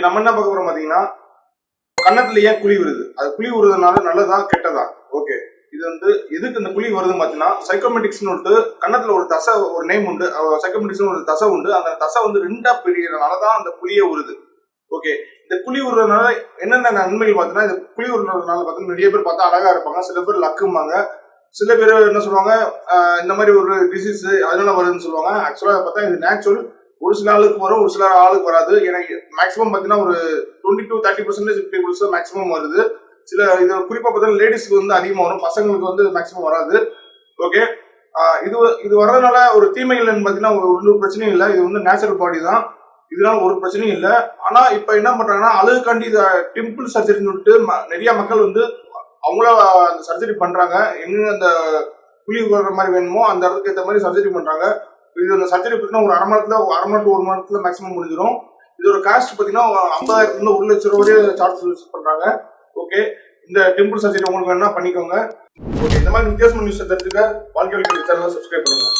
இன்னைக்கு நம்ம என்ன பார்க்க போறோம் பாத்தீங்கன்னா கன்னத்துல ஏன் குழி வருது அது குழி வருதுனால நல்லதா கெட்டதா? ஓகே இது வந்து எதுக்கு இந்த குழி வருதுன்னு பார்த்தீங்கன்னா சைக்கோமெட்டிக்ஸ்னு சொல்லிட்டு கன்னத்துல ஒரு தசை ஒரு நேம் உண்டு. சைக்கோமெட்டிக்ஸ்னு ஒரு தசை உண்டு. அந்த தசை வந்து ரெண்டா பிரியறதுனால தான் அந்த குழியே வருது ஓகே இந்த குழி உருறதுனால என்னென்ன நன்மைகள் பார்த்தீங்கன்னா இந்த குழி உருறதுனால பார்த்தீங்கன்னா நிறைய பேர் பார்த்தா அழகா இருப்பாங்க. சில பேர் லக்கும்பாங்க. சில பேர் என்ன சொல்லுவாங்க இந்த மாதிரி ஒரு டிசீஸ் அதனால வருதுன்னு சொல்லுவாங்க. ஆக்சுவலாக பார்த்தா இது நேச்சுரல் ஒரு சில ஆளுக்கு வரும் ஒரு சில ஆளுக்கு வராது. எனக்கு மேக்ஸிமம் பார்த்தீங்கன்னா ஒரு twenty to thirty percentage peoples maximum வருது. சில இது குறிப்பாக பார்த்தீங்கன்னா லேடிஸ்க்கு வந்து அதிகமாக வரும். பசங்களுக்கு வந்து மேக்ஸிமம் வராது. ஓகே இது இது வர்றதுனால ஒரு தீமைகள் பார்த்தீங்கன்னா ஒரு ஒன்றும் பிரச்சனையும் இல்லை. இது வந்து நேச்சுரல் பாடி தான். இதனால ஒரு பிரச்சனையும் இல்லை. ஆனால் இப்போ என்ன பண்ணுறாங்கன்னா அழகுக்காண்டி இதை டிம்பிள் சர்ஜரின்னு சொல்லிட்டு ம- நிறைய மக்கள் வந்து அவங்கள அந்த சர்ஜரி பண்ணுறாங்க எங்க அந்த குழி வர்ற மாதிரி வேணுமோ அந்த இடத்துக்கு ஏற்ற மாதிரி சர்ஜரி பண்ணுறாங்க இது அந்த சர்ஜரி பார்த்தீங்கன்னா ஒரு அரை மணி நேரத்துல அரை மணி ஒரு மணி மேக்ஸிமம் முடிஞ்சிடும் இதோட காஸ்ட் பார்த்தீங்கன்னா ஐம்பதாயிரத்துல ஒரு லட்சம் ரூபாய் வரையும் சார்ஜ் பண்றாங்க. ஓகே இந்த டிம்பிள் சர்ஜரி உங்களுக்கு வேணா பண்ணிக்கோங்க. ஓகே இந்த மாதிரி வித்தியாசமான நியூஸ் தெரிஞ்சுக்க வாழ்க்கை சேனலை சப்ஸ்கிரைப் பண்ணுங்க.